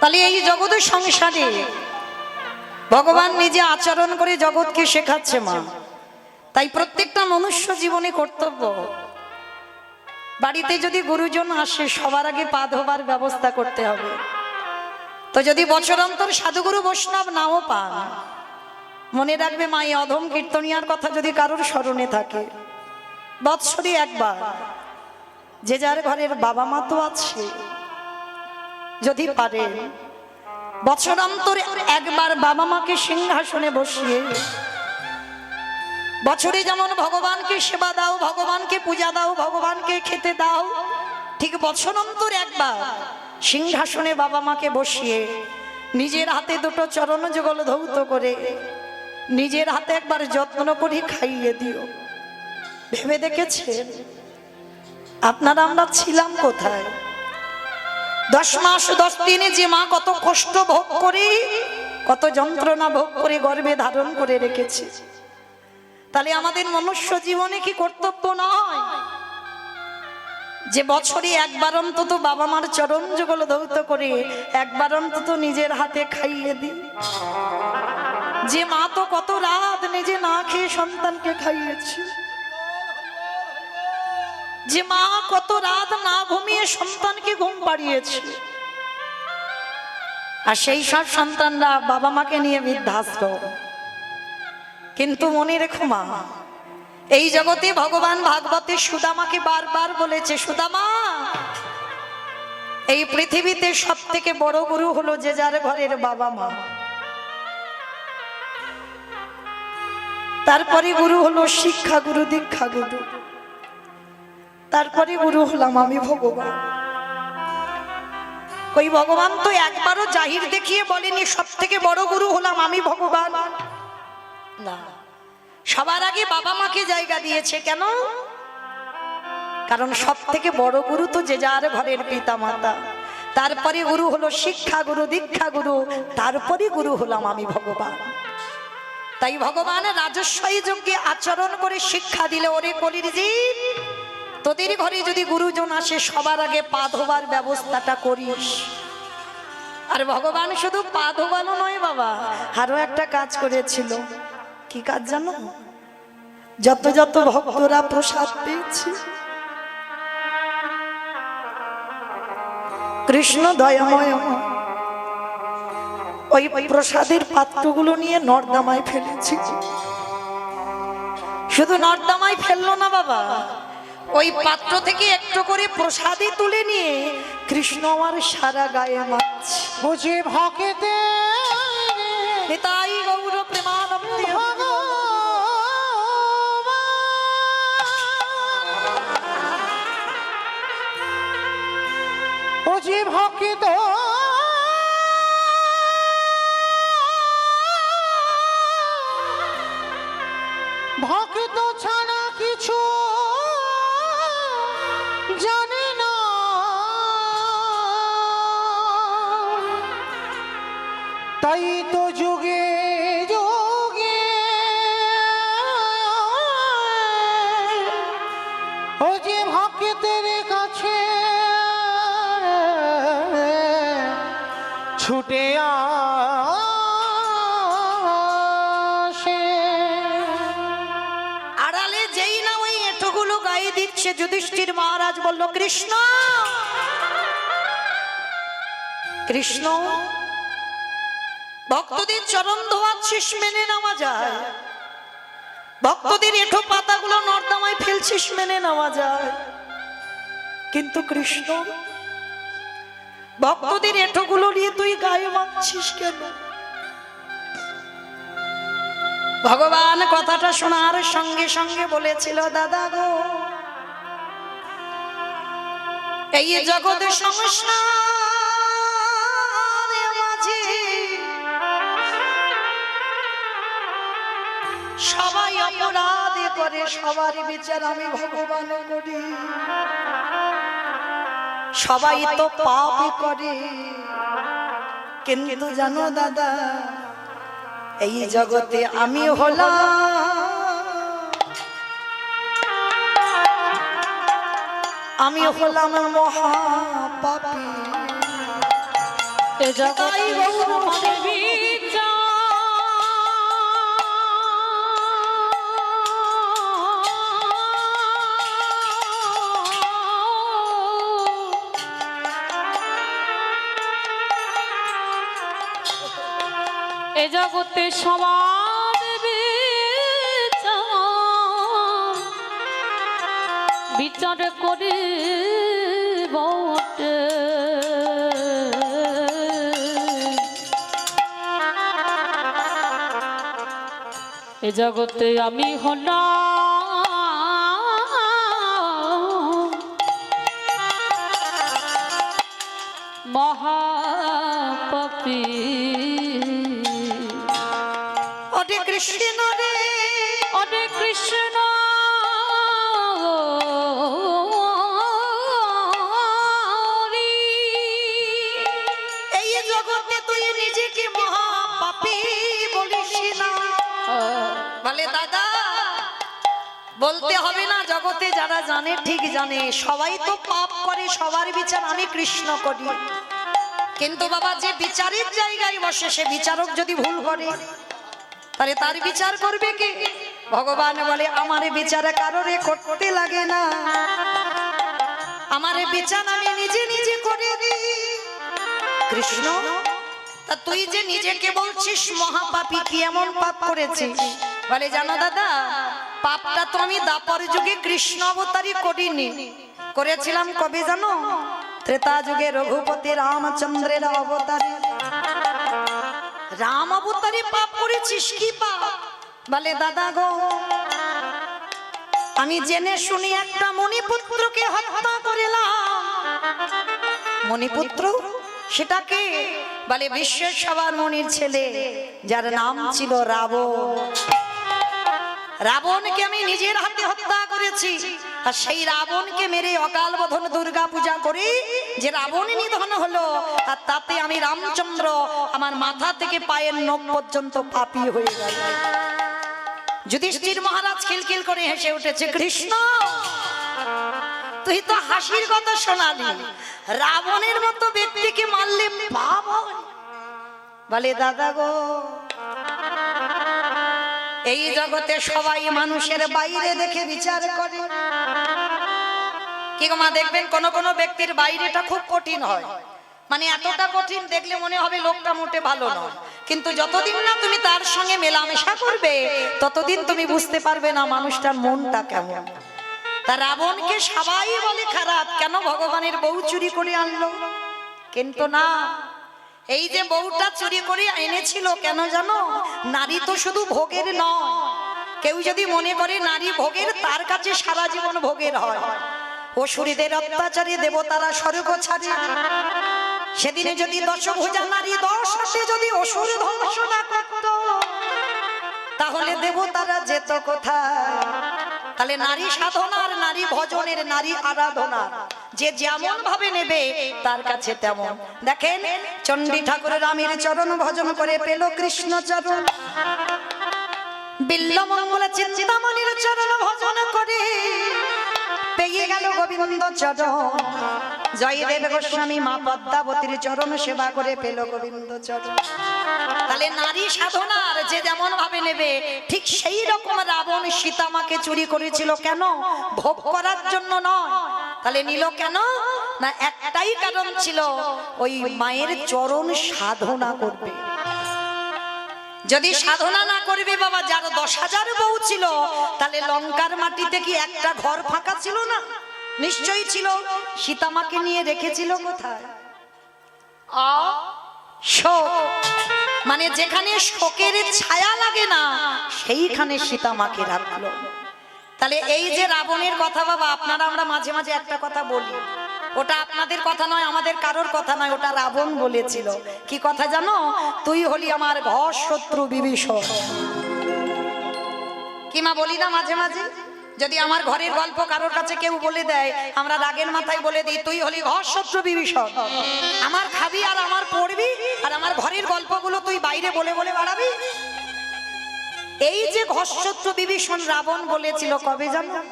তাহলে এই জগতের সংসারে ভগবান নিজে আচরণ করে জগৎকে শেখাচ্ছে মা। তাই প্রত্যেকটা মনুষ্য জীবনে কর্তব্য। বাড়িতে যদি গুরুজন আসে, সবার আগে পা ধোবার ব্যবস্থা করতে হবে। তো যদি বছরান্তর সাধুগুরু বৈষ্ণব নাও পান, মনে রাখবে মা, এই অধম কীর্তনিয়ার কথা যদি কারোর স্মরণে থাকে। বৎসরে একবার। যে যার ঘরের বাবা মা তো আছে, যদি পারেন বছরান্তরে একবার বাবা মাকে সিংহাসনে বসিয়ে, বছরে যেমন ভগবানকে সেবা দাও, ভগবানকে পূজা দাও, ভগবানকে খেতে দাও, ঠিক বছর অন্তর একবার সিংহাসনে বাবা মাকে বসিয়ে নিজের হাতে দুটো চরণ যুগল ধৌত করে, নিজের হাতে একবার যত্ন করে খাইয়ে দিও। ভেবে দেখেছেন? আপনারা আমরা ছিলাম কোথায়? দশ মাস, দশ দিনে যে মা কত কষ্ট ভোগ করে, কত যন্ত্রণা ভোগ করে গর্বে ধারণ করে রেখেছে। তাহলে আমাদের মনুষ্য জীবনে কি কর্তব্য নয়? যে বছরে একবার অন্তত বাবা মার চরণ যুগল ধৌত করে, একবার অন্তত নিজের হাতে খাইয়ে দিই। যে মা তো কত রাত নিজে না খেয়ে সন্তানকে খাইয়েছে। যে মা কত রাত না ঘুমিয়ে সন্তানকে ঘুম পাড়িয়েছে। আর সেই সব সন্তানরা বাবা মাকে নিয়ে বৃদ্ধাশ্রম। কিন্তু মনে রেখো মা, এই জগতে ভগবান ভাগবতের সুদামাকে বারবার বলেছে, সুদামা, এই পৃথিবীতে সব থেকে বড় গুরু হলো যে যার ঘরের বাবা মা। তারপরে গুরু হলো শিক্ষা গুরু, দীক্ষা গুরু। তারপরে গুরু হলাম আমি ভগবান। ওই ভগবান তো একবারও জাহির দেখিয়ে বলেনি সব থেকে বড় গুরু হলাম আমি ভগবান। না, সবার আগে বাবা মাকে জায়গা দিয়েছে, কেন? কারণ সব থেকে বড় গুরু তো যে যার ঘরের পিতা মাতা তারপরে গুরু হলো শিক্ষা গুরু, দীক্ষা গুরু, তারপরে গুরু হলাম আমি ভগবান। তাই ভগবান রাজস্বী যজ্ঞে আচরণ করে শিক্ষা দিলে ওরে কলির জীব। তোদের ঘরে যদি গুরুজন আসে, সবার আগে পা ধোবার ব্যবস্থাটা করিস। আর ভগবান শুধু পা ধোবানো নয় বাবা, আরও একটা কাজ করেছিল। কি কাজ জানো? যত যত ভক্তরা প্রসাদ পেয়েছে। কৃষ্ণ দয়াময়, ওই প্রসাদের পাত্রগুলো নিয়ে নর্দামায় ফেলেছি। শুধু নর্দামায় ফেলল না বাবা ওই পাত্র থেকে একটু করে প্রসাদই তুলে নিয়ে কৃষ্ণ আমার সারা গায়ে মাছ। বুঝে ভকেতে তাই তো যুগে যুগে। ও যে ভক্তের কাছে, ছুটে আড়ালে যেই না ওই এঁটোগুলো গায়ে দিচ্ছে যুধিষ্ঠির মহারাজ বলল, কৃষ্ণ! কৃষ্ণ? ভক্তদের চরণ ধোয়াচ্ছিস মেনে নেওয়া যায়। ভক্তদের এঁঠো পাতাগুলো নর্দমায় ফেলছিস মেনে নেওয়া যায়। কিন্তু কৃষ্ণ, ভক্তদের এঁঠোগুলো নিয়ে তুই গায়ে মারছিস কেন? ভগবান কথাটা শোনার সঙ্গে সঙ্গে বলেছিল, দাদা গো, এই জগতে সংসারের করে সবার বিচার আমি ভগবান করি। সবাই তো পাপ করে। কিন্তু জানো দাদা এই জগতে আমি হলাম। আমি হলাম মহাপাপী। এ জগতে গৌর বিচার। করে বটে। এ জগতে আমি হলাম। মহাপপী। অরে কৃষ্ণ রে। অরে কৃষ্ণ। এই জগতে তুই নিজেকে মহাপাপী বলিস না। বলে দাদা বলতে হবে না জগতে যারা জানে ঠিক জানে। সবাই তো পাপ করে সবার বিচার আমি কৃষ্ণ করি। কিন্তু বাবা যে বিচারের জায়গায় বসে সে বিচারক যদি ভুল করে তাহলে তার বিচার করবে কে? ভগবান বলে, আমার বিচার কারোরে করতে লাগে না। আমার বিচার আমি নিজে নিজে করে দিই। কৃষ্ণ, তা তুই যে নিজেকে বলছিস, মহাপাপী কি এমন পাপ করেছিস? বলে, জানো দাদা, পাপটা তো আমি দাপর যুগে কৃষ্ণ অবতারই করিনি। করেছিলাম কবে জানো? ত্রেতা যুগে রঘুপতি রামচন্দ্রের অবতারে। রাম অবতারে পাপ করেছিস, কি পাপ? বলে, দাদা গো, আমি জেনে শুনি একটা মণিপুত্রকে হত্যা করিলাম। মণিপুত্র, সেটাকে বলে বিশ্বের সবার মনির ছেলে, যার নাম ছিল রাবণ। রাবণকে আমি নিজের হাতে হত্যা করেছি। আর সেই রাবণকে মেরে অকাল বোধন দুর্গা পূজা করি, যে রাবণ নিধন হলো, আর তাতে আমি রামচন্দ্র আমার মাথা থেকে পায়ের নখ পর্যন্ত পাপি হয়ে গেল যুধিষ্ঠির মহারাজ খিলখিল করে হেসে উঠেছে, কৃষ্ণ, তুই তো হাসির কথা শোনালি রাবণের মতো ব্যক্তিকে মারলে পাপ। বলে, দাদা গো এই জগতে সবাই মানুষের বাইরে দেখে বিচার করে। কি মা, দেখবেন কোন কোন ব্যক্তির বাইরেটা খুব কঠিন হয়। মানে এতটা কঠিন দেখলে মনে হবে লোকটা মোটে ভালো নয়। কিন্তু যতদিন না তুমি তার সঙ্গে মেলামেশা করবে, ততদিন তুমি বুঝতে পারবে না মানুষটার মনটা কেমন। তা রাবণকে সবাই বলে খারাপ, কেন ভগবানের বউ চুরি করে আনলো? কিন্তু না এই যে বউটা চুরি করে এনেছিল, কেন জানো? নারী তো শুধু ভোগের নয়। কেউ যদি মনে করে নারী ভোগের, তার কাছে সারা জীবন ভোগের হয়। অসুরীদের অত্যাচারে দেবতারা স্বর্গ ছাড়ে। সেদিনে যদি দশভুজা নারী দশ হাতে যদি অসুর না করত, তাহলে দেবতারা যেত কোথায়? তাহলে নারী সাধনার, নারী ভজনের, নারী আরাধনার। যে যেমন ভাবে নেবে, তার কাছে তেমন। দেখেন, চণ্ডী ঠাকুর রামের চরণ ভজন করে পেল কৃষ্ণ চরণ। চরণ ভজন করে পেয়ে গেল জয়দেব মা পদ্মাবতীর চরণ সেবা করে পেল গোবিন্দ নারী সাধনার যে যেমন ভাবে নেবে, ঠিক সেই রকম রাবণ সীতামাকে চুরি করেছিল কেন? ভোগ করার জন্য নয়। তাহলে নিল কেন? না একটাই কারণ ছিল ওই মায়ের চরণ সাধনা করবে। যদি সাধনা না করবে বাবা যার দশ হাজার বউ ছিল তাহলে লঙ্কার মাটিতে কি একটা ঘর ফাঁকা ছিল না? নিশ্চয়ই ছিল। সীতামাকে নিয়ে রেখেছিল কোথায়? মানে যেখানে শোকের ছায়া লাগে না সেইখানে সীতামাকে রাখল। তাহলে এই যে রাবণের কথা বাবা আপনারা আমরা মাঝে মাঝে একটা কথা বলি। ওটা আপনাদের কথা নয় আমাদের কারোর কথা নয় ওটা রাবণ বলেছিল। কি কথা জানো? তুই হলি আমার ঘর শত্রু বিভীষণ। কি মা বলি না মাঝে মাঝে? যদি আমার ঘরের গল্প কারোর কাছে কেউ বলে দেয় আমরা রাগের মাথায় বলে দিই তুই হলি ঘর শত্রু বিভীষণ। আমার খাবি আর আমার পড়বি আর আমার ঘরের গল্পগুলো তুই বাইরে বলে বলে বাড়াবি? এই যে ঘর বিভীষণ রাবণ বলেছিল কবে জানো?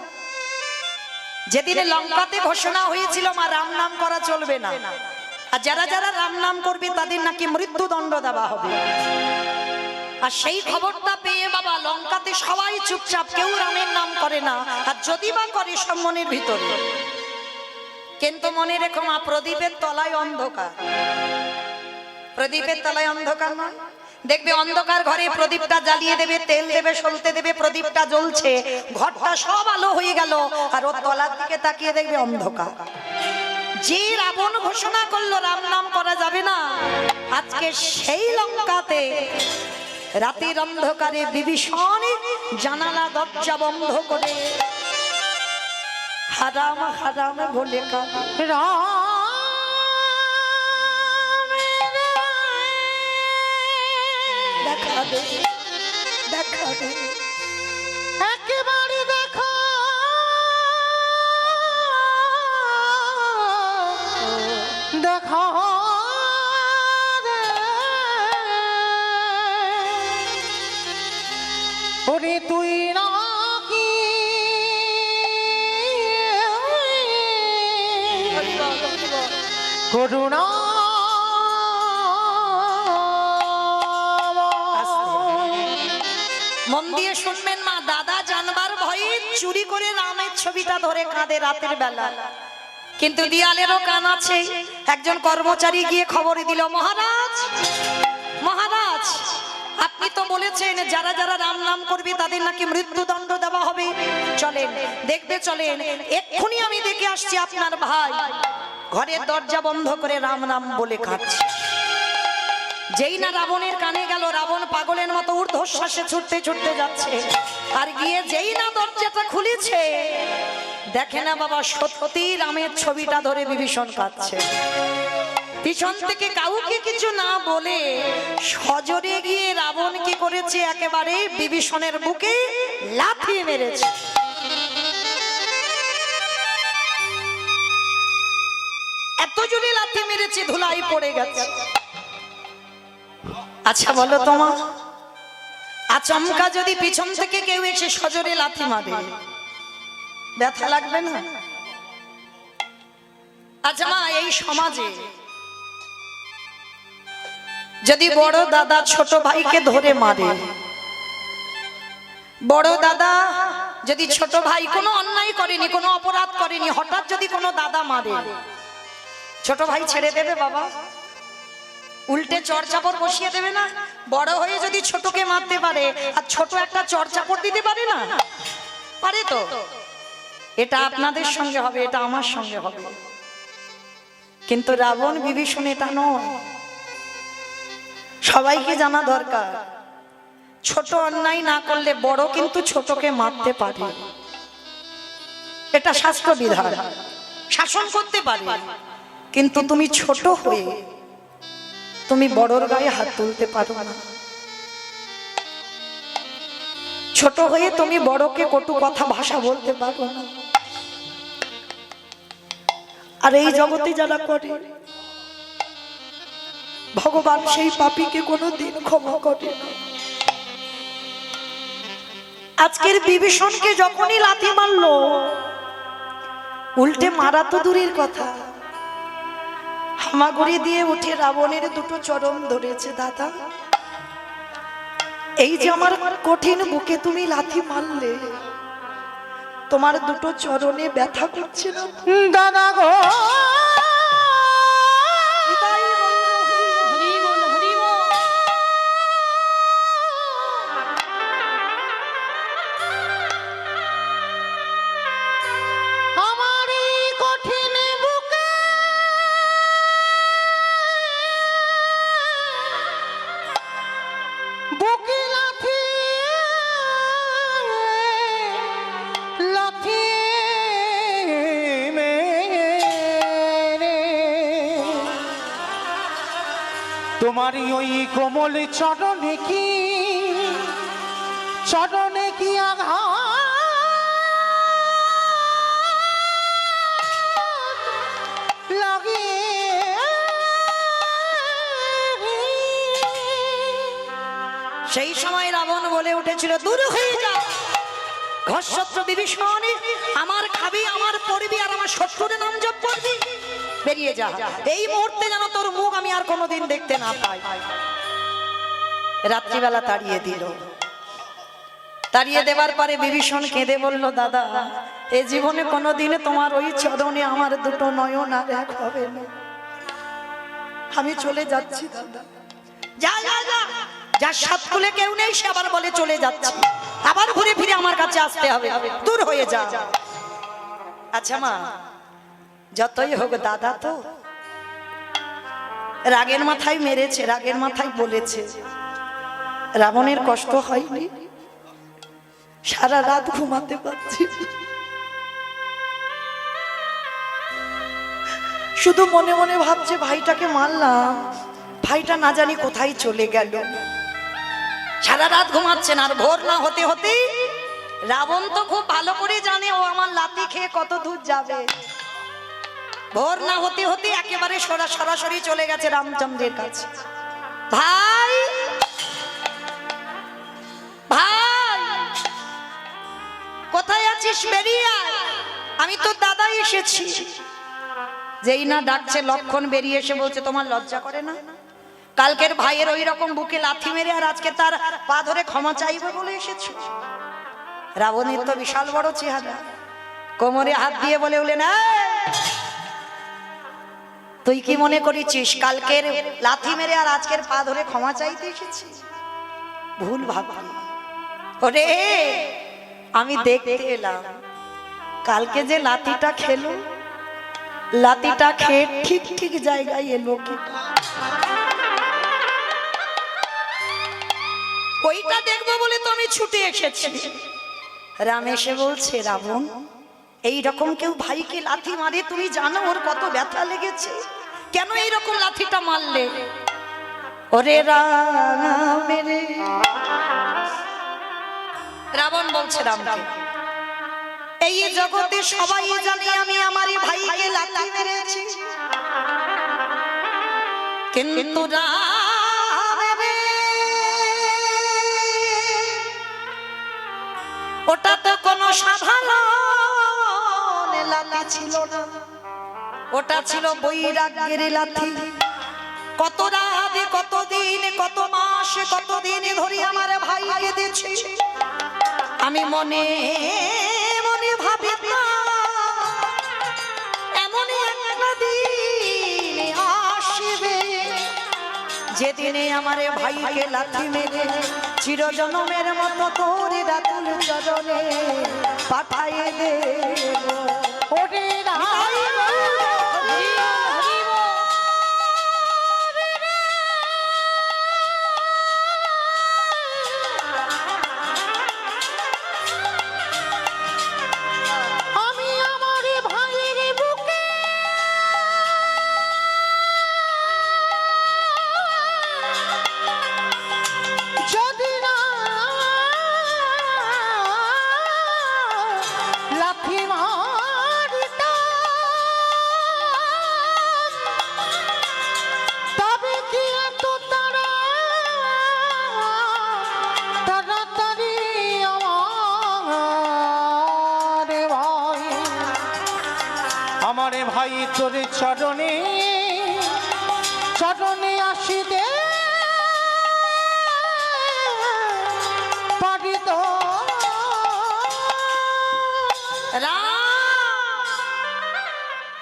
যেদিনে লঙ্কাতে ঘোষণা হয়েছিল মা রাম নাম করা চলবে না। আর যারা যারা রাম নাম করবে তাদের নাকি মৃত্যুদণ্ড দেওয়া হবে। আর সেই খবরটা পেয়ে বাবা লঙ্কাতে সবাই চুপচাপ কেউ রামের নাম করে না। আর যদি বা করে সব মনের ভিতরে। কিন্তু মনে রেখো মা প্রদীপের তলায় অন্ধকার। প্রদীপের তলায় অন্ধকার নয়। দেখবে অন্ধকার ঘরে প্রদীপটা জ্বালিয়ে দেবে, তেল দেবে, সলতে দেবে, প্রদীপটা জ্বলছে। ঘরটা সব আলো হয়ে গেল আর ওর তলার দিকে তাকিয়ে দেখবে অন্ধকার। যে রাবণ ঘোষণা করল, রাম নাম করা যাবে না। আজকে সেই লঙ্কাতে রাতের অন্ধকারে বিভীষণ জানালা, দরজা বন্ধ করে হারাম হারাম বলে কাঁদে। দেখা দে দেখা দে একেবারে ধরে কাঁদে রাতের বেলা। কিন্তু দিয়ালেরও কান আছে। একজন কর্মচারী গিয়ে খবর দিল মহারাজ মহারাজ আপনি তো বলেছেন যারা যারা রাম নাম করবে তাদের নাকি মৃত্যুদণ্ড দেওয়া হবে। চলেন দেখবে চলেন এক্ষুনি আমি দেখে আসছি আপনার ভাই। ঘরের দরজা বন্ধ করে রাম নাম বলে কাঁদছে। যেই না রাবণের কানে গেল রাবণ পাগলের মতো ঊর্ধ্বশ্বাসে ছুটতে ছুটতে যাচ্ছে। আর গিয়ে যেই না দরজাটা খুলেছে দেখে না বাবা, সত্যি রামের ছবিটা ধরে বিভীষণ কাঁদছে। পিছন থেকে কাউকে কিছু না বলে সজরে গিয়ে রাবণ কি করেছে, একেবারে বিভীষণের বুকে লাথি মেরেছে। এত জোরে লাথি মেরেছে, ধুলাই পড়ে গেছে। আচ্ছা বলো তোমা আচমকা যদি পিছন থেকে কেউ এসে সজরে লাথি মারে। ব্যথা লাগবে না? আচ্ছা মা, এই সমাজে যদি বড় দাদা ছোট ভাইকে ধরে মারে, বড় দাদা যদি ছোট ভাই কোনো অন্যায় করেনি, কোনো অপরাধ করেনি, হঠাৎ যদি কোনো দাদা মারে, ছোট ভাই ছেড়ে দেবে বাবা? উল্টে চড়চাপড় বসিয়ে দেবে না? বড় হয়ে যদি ছোটকে মারতে পারে, আর ছোট একটা চড়চাপড় দিতে পারে না? পারে তো? এটা আপনাদের সঙ্গে হবে, এটা আমার সঙ্গে হবে। কিন্তু রাবণ বিভীষণ এটা নয়। সবাইকে জানা দরকার, ছোট অন্যায় না করলে বড় কিন্তু ছোটকে মারতে পারে। এটা শাস্ত্র বিধান, শাসন করতে পারে। কিন্তু তুমি ছোট হয়ে তুমি বড়র গায়ে হাত তুলতে পারো না। ছোট হয়ে তুমি বড়কে কটু কথা ভাষা বলতে পারো না। আর এই জগতে যারা করে ভগবান সেই পাপীকে কোনো দিন ক্ষমা করে না। আজকের বিভীষণকে যখনই লাথি মারলো উল্টে মারা তো দূরের কথা। হামাগুড়ি দিয়ে উঠে রাবণের দুটো চরম ধরেছে দাদা। এই যে আমার কঠিন বুকে তুমি লাথি মারলে তোমার দুটো চরণে ব্যথা করছে দাদা গো তোমারই ওই কোমল চরণে কি? চরণে কি আঘাত সেই সময় রাবণ বলে উঠেছিল, দূর হয়ে যাও ঘর্ষত্র বিভীষণ, আমার খাবি, আমার পড়বি, আর আমার শত্রুরের নাম জপ করবি। বেরিয়ে যা। এই মুহূর্তে যেন তোর মুখ আমি আর কোনোদিন দেখতে না পাই। রাত্রিবেলা তাড়িয়ে দিল। তাড়িয়ে দেবার পরে বিভীষণ কেঁদে বলল, দাদা, এ জীবনে কোনোদিনে তোমার ওই চরণে আমার দুটো নয়ন আর এক হবে না। আমি চলে যাচ্ছি, দাদা। যা যা যা। যার সাত কুলে কেউ নেই, সে আবার বলে চলে যাচ্ছি। আবার ঘুরে ফিরে আমার কাছে আসতে হবে। দূর হয়ে যা। আচ্ছা মা যতই হোক দাদা তো। রাগের মাথায় মেরেছে, রাগের মাথায় বলেছে। রাবণের কষ্ট হয়নি। সারা রাত ঘুমাতে পারছি শুধু মনে মনে ভাবছে, ভাইটাকে মারলাম। ভাইটা না জানি কোথায় চলে গেল। সারা রাত ঘুমাচ্ছেন আর ভোর না হতে হতে রাবণ তো খুব ভালো করে জানে ও আমার লাতি খেয়ে কত দূর যাবে। ভোর না হতে হতে একেবারে সরা- সরাসরি চলে গেছে রামচন্দ্রের কাছে। ভাই! ভাই! কোথায় আছিস বেরিয়ে আমি তো দাদাই এসেছি। যেই না ডাকছে লক্ষণ বেরিয়ে এসে বলছে তোমার লজ্জা করে না? কালকের ভাইয়ের ওই রকম বুকে লাথি মেরে আর আজকে তার পা ধরে ক্ষমা চাইবে বলে এসেছ? রাবণের তো বিশাল বড় চেহারা। কোমরে হাত দিয়ে বলে উঠলেন "এই, তুই কি মনে করেছিস কালকের লাথি মেরে আর আজকের পা ধরে ক্ষমা চাইতে এসেছিস ভুল ভাবলি। ওরে আমি দেখতে এলাম। কালকে যে লাতিটা খেলো লাতিটা খেয়ে ঠিক ঠিক জায়গায় এলো কি ওইটা দেখব বলে তো আমি ছুটে এসেছি। রাম এসে বলছে রাবণ এই রকম কেউ ভাইকে লাথি মারে, তুমি জানো ওর কত ব্যথা লেগেছে? কেন এই রকম লাথিটা মারলে? ওরে রাম রাবণ বলছে রামকে, এই জগতে সবাই জানে আমি আমার ভাইকে লাথি মেরেছি। কিন্তু ওটা তো কোনো সাধারণ ছিল না। ওটা ছিল বৈরাগ্যের লাথি। কত রাত কত দিন কত মাস কত দিন ধরে আমার ভাইকে দিয়েছি আমি মনে মনে ভাবি না, এমনই একটা দিন আসবে। যেদিনে আমার ভাইকে লাথি মেরে চিরজনমের মতো তোর রাতুল চরণে পাঠাইয়ে দেব ওরে রাম আমি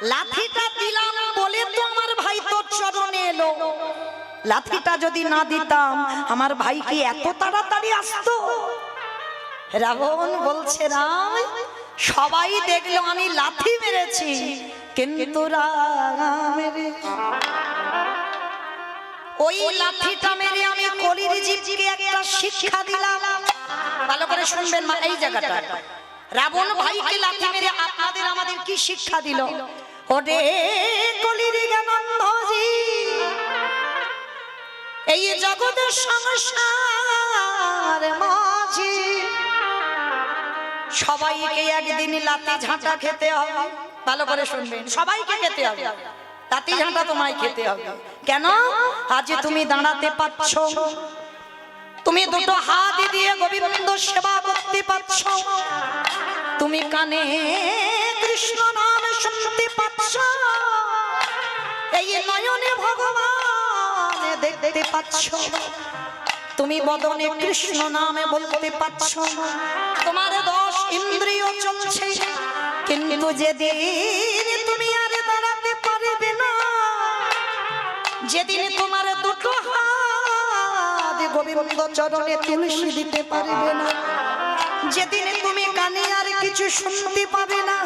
লাঠিটা দিলাম বলে তো আমার ভাই তোর চরণে এলো। লাঠিটা যদি না দিতাম, আমার ভাই কি এত তাড়াতাড়ি আসতো। রাবণ বলছে, রাম, সবাই দেখল আমি লাথি মেরেছি, কিন্তু ওই লাঠিটা মেরে আমি কলির জীবকে একটা শিক্ষা দিলাম। ভালো করে শুনবেন এই জায়গাটা রাবণ ভাইকে লাথি মেরে আপনাদের আমাদের কি শিক্ষা দিল? ওরে কলির জ্ঞানন্ধজি এই জগতের সংসার মাঝি। সবাইকে একদিন লাতি ঝাঁটা খেতে হবে। ভালো করে শুনবেন, সবাইকে খেতে হবে। লাতি ঝাঁটা তোমায় খেতে হবে। কেন? আজ তুমি দাঁড়াতে পারছ। তুমি দুটো হাত দিয়ে গোবিন্দ সেবা করতে পারছ। তুমি কানে কৃষ্ণ নাম শুনতে পাচ্ছ? এই নয়নে ভগবান দেখতে পাচ্ছ? তুমি বদনে কৃষ্ণ নামে বলতে পাচ্ছ? তোমার দশ ইন্দ্রিয় চলছে, কিন্তু যেদিন তুমি আর দাঁড়াতে পারবে না, যেদিন তোমার দুটো গোবিন্দ চরণে তুলসী দিতে পারবে না, যেদিন কিছু শুনতে পাবে না।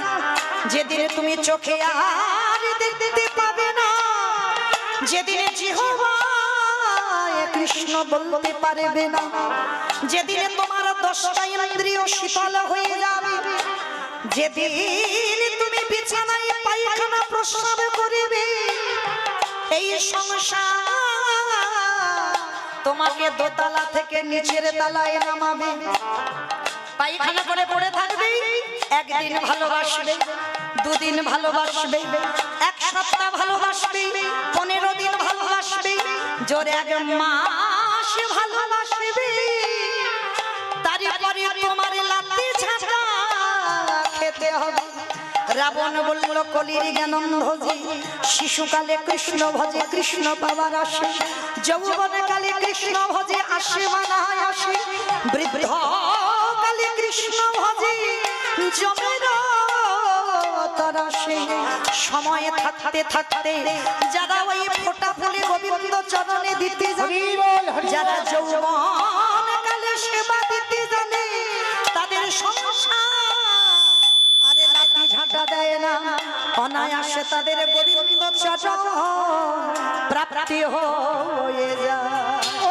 যেদিন তুমি চোখে আর দেখতে পাবে না। যেদিন কৃষ্ণ বলতে পারবে না। যেদিন তোমার দশটা ইন্দ্রিয় শীতল হয়ে যাবে। যেদিন তুমি বিছানায় পায়খানা প্রস্রাব করিবে। এই সংসার তোমাকে দোতলা থেকে নিচের তলায় নামাবে। পায়খানা করে পড়ে থাকবে একদিন ভালোবাসবে দুদিন ভালোবাসবে এক সপ্তাহ ভালোবাসবে পনেরো দিন ভালোবাসবে জোরে এক মাস ভালোবাসবে। তারপরে তোমার লাতি ঝাঁটা খেতে হবে। রাবণ বলল কলির জ্ঞানন্ধজি শিশুকালে কৃষ্ণ ভজে কৃষ্ণ পাবার আসে। যৌবনে কালে কৃষ্ণ ভজে আসে মানায় আসে। বৃদ্ধ কৃষ্ণ ভজে জমের তরাসে সময় থাকতে থাকতে যারা ওই ফোটা ফুলে গোবিন্দ চরণে দিতে জানে যারা যৌবন কালে সেবা দিতে জানে তাদের সংসার আরে লাঠি ঝাঁটা দেয় না। অনায়াসে তাদের গোবিন্দ চরণ প্রাপ্তি হয়ে যায়।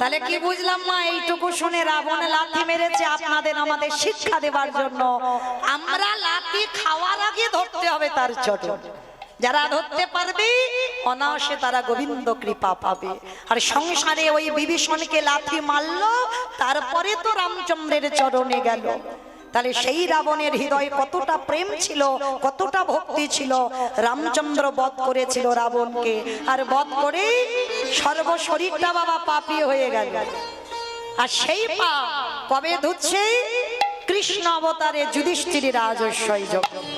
তাহলে কি বুঝলাম মা এইটুকু শুনে রাবণ লাথি মেরেছে আপনাদের আমাদের শিক্ষা দেবার জন্য। আমরা লাথি খাওয়ার আগে ধরতে হবে তার ছোট যারা ধরতে পারবে অনায়াসে তারা গোবিন্দ কৃপা পাবে। আর সংসারে ওই বিভীষণকে লাথি মারল তারপরে তো রামচন্দ্রের চরণে গেল। তাহলে সেই রাবণের হৃদয়ে কতটা প্রেম ছিল, কতটা ভক্তি ছিল? রামচন্দ্র বধ করেছিল রাবণকে। আর বধ করে সর্ব শরীরটা বাবা পাপি হয়ে গেল। আর সেই পা কবে ধুচ্ছে? কৃষ্ণ অবতারে যুধিষ্ঠির রাজস্বয় যজ্ঞ